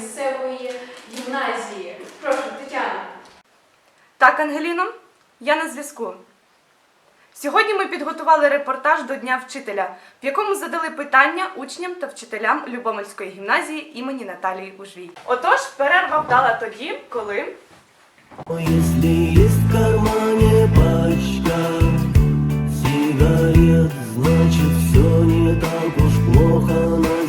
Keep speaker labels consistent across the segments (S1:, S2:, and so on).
S1: місцевої гімназії. Прошу, Тетяна.
S2: Так, Ангеліно, я на зв'язку. Сьогодні ми підготували репортаж до Дня вчителя, в якому задали питання учням та вчителям Любомельської гімназії імені Наталії Ужвій. Отож, перерва вдала тоді, коли
S3: сигарет, значит все не так уж плохо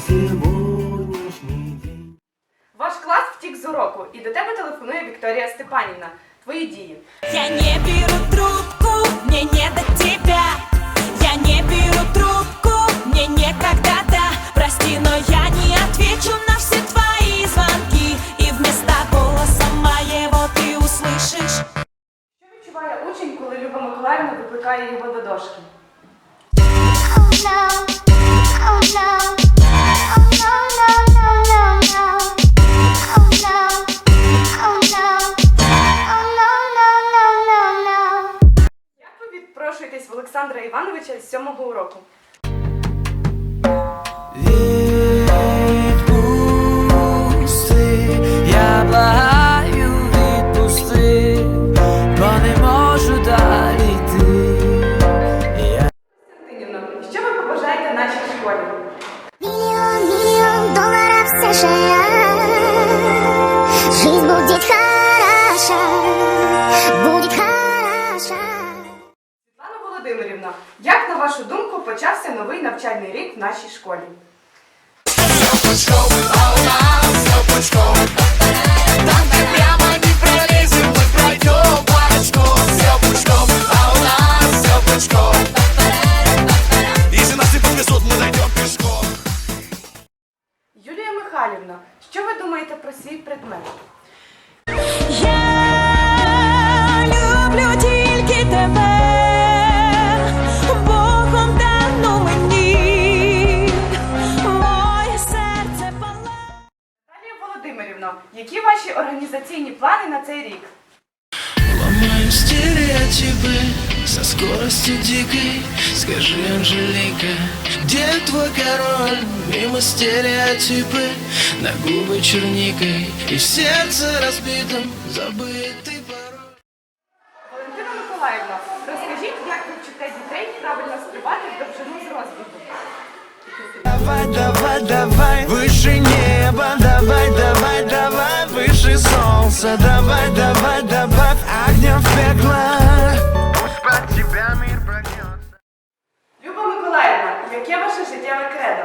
S2: втік і до тебе телефонує Вікторія Степанівна. Твої дії.
S4: Я не беру трубку, мне не до тебя Я не беру трубку, мне некогда, да Прости, но я не отвечу на все твои звонки И вместо голоса моего ты услышишь
S2: Що відчуває учень, коли Люба Миколаївна викликає його до дошки?
S5: Oh no,
S2: Івановича з сьомого уроку? Володимирівна, як на вашу думку почався новий навчальний рік в нашій школі? Юлія Михайлівна, що ви думаєте про свій предмет?
S6: стереотипы со скоростью дикой. Скажи, Анжелика, где твой король? Мимо стереотипы на губы черникой и в сердце разбитом забытый пароль.
S2: Валентина Миколаївна, розкажіть, як ви вчите дітей правильно стрибати в довжину з розбігу?
S6: Давай, давай, давай, выше неба, давай, давай, давай, выше солнца, давай, давай, добавь огня в пекло.
S2: Яке ваше життєве кредо?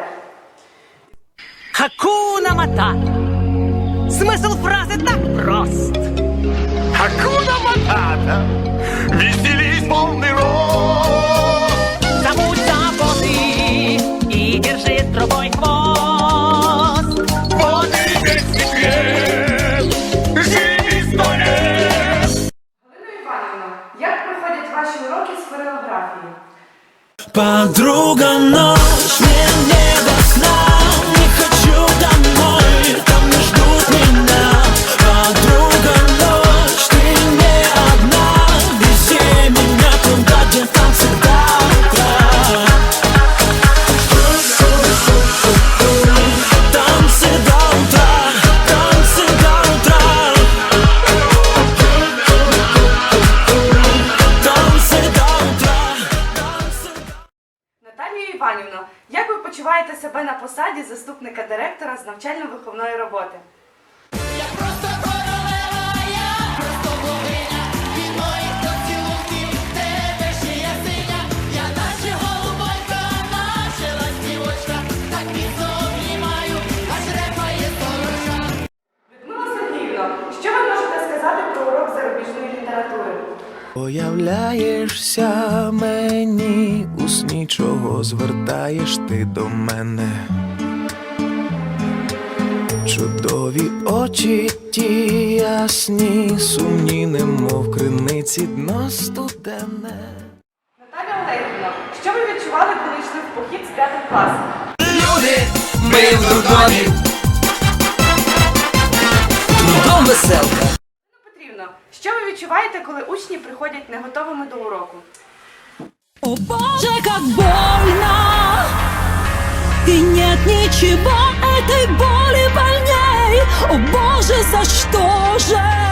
S7: Хакуна Матата. Смысл фразы так прост.
S8: Hakuna Matata, веселись
S6: Подруга, ночь,
S2: Наталія як ви почуваєте себе на посаді заступника директора з навчально-виховної роботи? Людмила Сергіївна, що ви можете сказати про урок зарубіжної літератури?
S6: Появляєшся мені сні, чого звертаєш ти до мене. Чудові очі ті ясні, сумні, немов криниці дно студене.
S2: Наталя Олегівна, що ви відчували, коли йшли в похід з п'ятим класом?
S6: Люди, ми в дурдомі. Дурдом веселка.
S2: Ірина Петрівна, що ви відчуваєте, коли учні приходять не готовими до уроку?
S4: О боже, как больно. И нет ничего этой боли больней. О боже, за что же?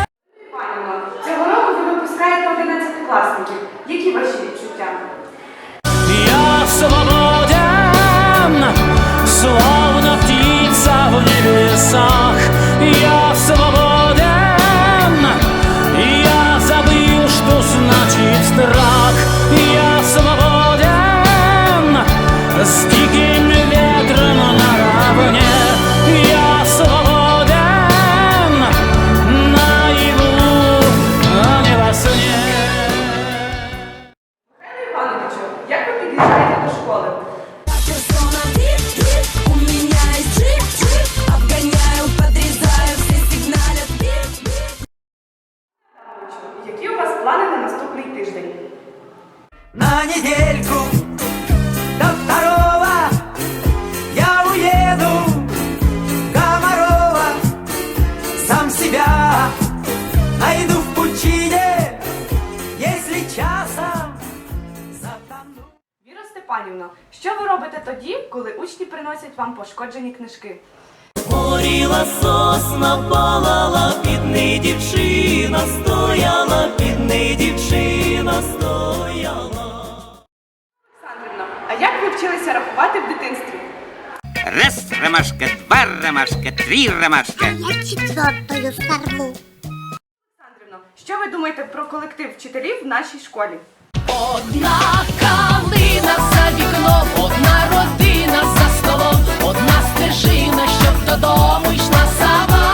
S2: Які
S4: у
S2: вас плани на наступний тиждень?
S7: На недельку до второго я уеду Комарова. Сам себя найду в пучине, если часом затону.
S2: Віра Степанівна, що ви робите тоді, коли учні приносять вам пошкоджені книжки?
S6: Горіла сосна, палала, під неї дівчина стояла, під неї дівчина стояла.
S2: Олександрівна, а як ви вчилися рахувати в дитинстві?
S9: Раз ромашка, два ромашка, три ромашка.
S5: Я четвертую сорву.
S2: Олександрівна, що ви думаєте про колектив вчителів в нашій школі?
S4: Одна калина за вікном, одна додому йшла сама.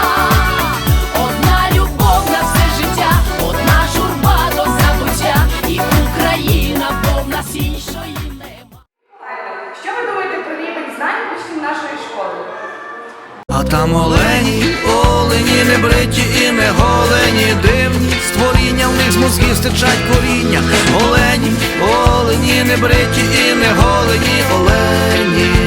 S4: Одна любов на все життя, одна журба до забуття, і Україна, бо в нас іншої нема.
S2: Що ви думаєте про рівень знань учнів нашої школи?
S3: А там олені, олені, не бриті і не голені, дивні створіння, в них з мозгів стичать коріння. Олені, олені, не бриті і не голені, олені.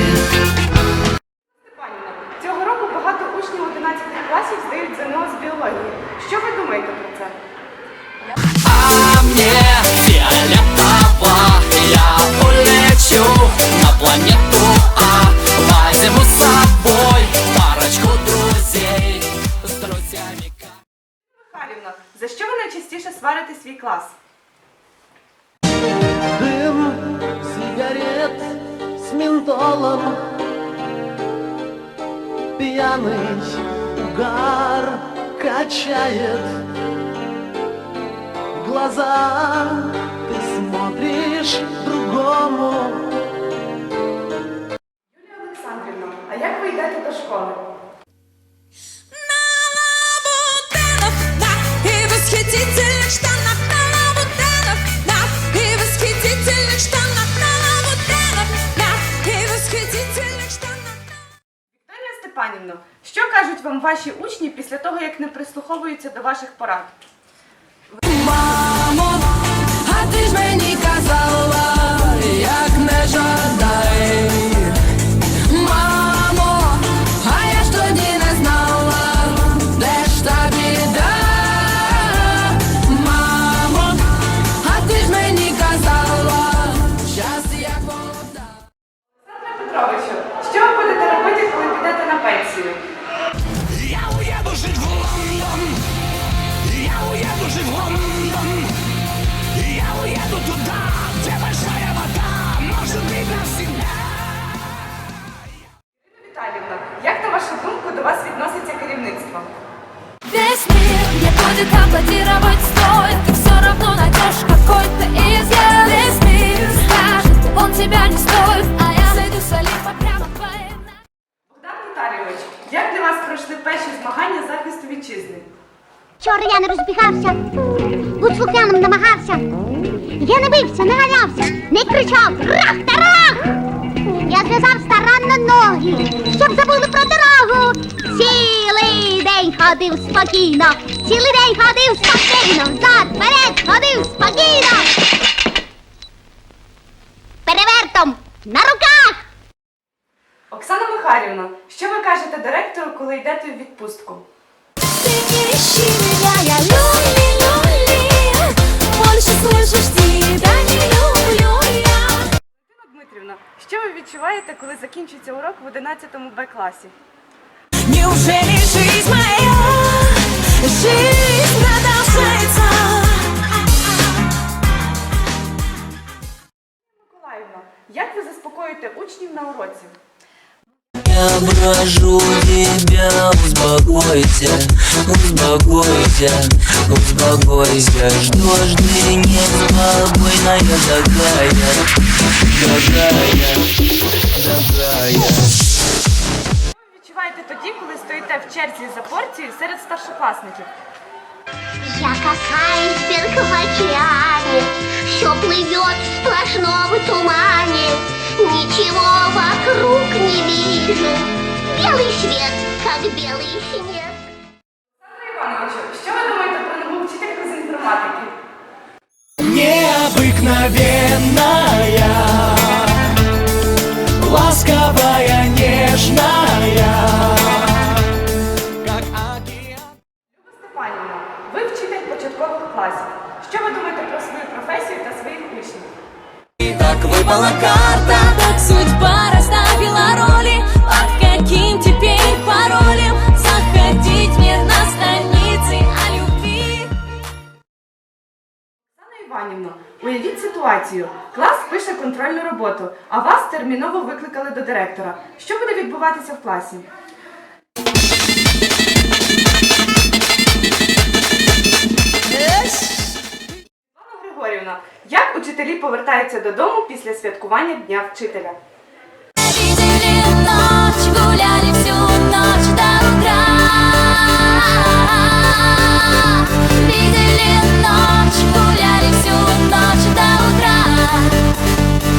S2: Сварите свій клас?
S3: Дым сигарет с ментолом. Пьяный угар качает. Глаза ты смотришь другому
S2: Степанівна, що кажуть вам ваші учні після того, як не прислуховуються до ваших порад?
S4: Мамо, а ти ж мені казала, як не жадай.
S2: Вашу думку до вас відноситься керівництво?
S4: Весь мир мне будет аплодировать стоит Ты все равно найдешь какой-то изъян Весь мир скажет, он тебя не стоит А я зайду с Олимпа прямо в твои
S2: Богдан Віталійович, як для вас пройшли перші змагання захисту вітчизни?
S5: Вчора я не розбігався, будь слухняним намагався. Я не бився, не ганявся, не кричав рах та рах. Я зв'язав старанно ноги, ходив спокійно, цілий день ходив спокійно, взад, вперед ходив спокійно. Перевертом на руках.
S2: Оксана Михайлівна, що ви кажете директору, коли йдете в відпустку?
S4: Ты не ищи меня, я люли, люли Больше слышишь тебя не люблю я
S2: Дмитрівна, що ви відчуваєте? відчуваєте, коли закінчиться урок в 11 Б класі? Як ви заспокоїте учнів на уроці?
S10: Я прошу тебя, успокойся, успокойся, успокойся Что ж ты неспокойная такая, такая, такая
S2: Що ви відчуваєте тоді, коли стоїте в черзі за порцією серед старшокласників?
S11: Я касаюсь океане, все плывет в сплошном тумане. Ничего вокруг не вижу, белый свет, как белый снег.
S2: Олександре Івановичу, що ви думаєте про нову вчительку з інформатики?
S10: Необыкновенная, ласковая, Выпала
S4: Карта, судьба расставила роли Под каким теперь паролем Заходить мне на страницы о любви
S2: Оксана Іванівна, уявіть ситуацію. Клас пише контрольну роботу, а вас терміново викликали до директора. Що буде відбуватися в класі? Анатоліївна, як учителі повертаються додому після святкування Дня вчителя?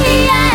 S2: Yeah.